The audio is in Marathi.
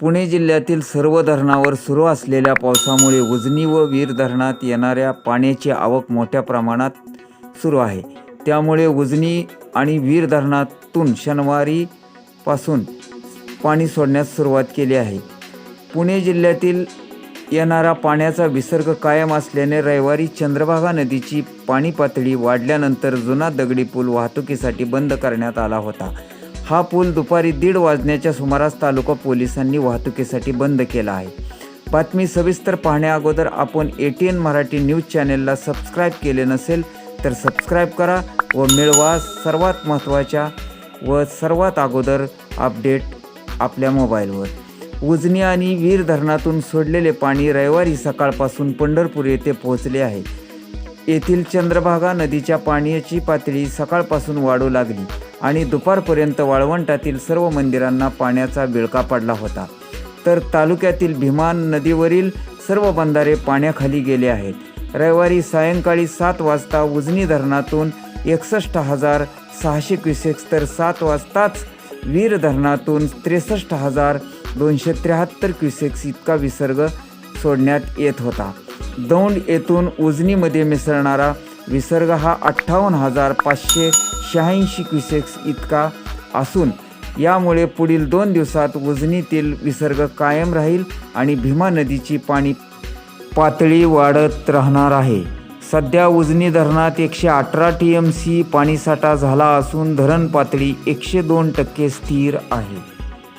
पुणे जिल्ह्यातील सर्व धरणावर सुरू असलेल्या पावसामुळे उजनी व वीर धरणात येणाऱ्या पाण्याची आवक मोठ्या प्रमाणात सुरू आहे. त्यामुळे उजनी आणि वीर धरणातून शनिवारीपासून पाणी सोडण्यास सुरुवात केली आहे. पुणे जिल्ह्यातील येणारा पाण्याचा विसर्ग कायम असल्याने रविवारी चंद्रभागा नदीची पाणी पातळी वाढल्यानंतर जुना दगडी पूल वाहतुकीसाठी बंद करण्यात आला होता. हा पूल दुपारी दीड वाजण्याच्या सुमारास तालुका पोलिसांनी वाहतुकीसाठी बंद केला आहे. बातमी सविस्तर पाहण्याअगोदर आपण A T N Marathi news चॅनेलला सबस्क्राईब केले नसेल तर सबस्क्राईब करा व मिळवा सर्वात महत्त्वाच्या व सर्वात अगोदर अपडेट आपल्या मोबाईलवर. उजनी आणि वीर धरणातून सोडलेले पाणी रविवारी सकाळपासून पंढरपूर येथे पोहोचले आहे. येथील चंद्रभागा नदीच्या पाण्याची पातळी सकाळपासून वाढू लागली आणि दुपारपर्यंत वाळवंटातील सर्व मंदिरांना पाण्याचा विळका पडला होता. तर तालुक्यातील भीमान नदीवरील सर्व बंधारे पाण्याखाली गेले आहेत. रविवारी सायंकाळी सात वाजता उजनी धरणातून एकसष्ट हजार सहाशे क्युसेक्स तर सात वाजताच वीर धरणातून त्रेसष्ट हजार दोनशे त्र्याहत्तर क्युसेक्स इतका विसर्ग सोडण्यात येत होता. दौंड येथून उजनीमध्ये मिसळणारा विसर्ग हा अठ्ठावन्न हजार पाचशे शहाऐंशी क्युसेक्स इतका असून यामुळे पुढील दोन दिवसात उजनीतील विसर्ग कायम राहील आणि भीमा नदीची पाणी पातळी वाढत राहणार आहे. सध्या उजनी धरणात एकशे अठरा टी एम सी पाणीसाठा झाला असून धरण पातळी एकशे दोन टक्के स्थिर आहे.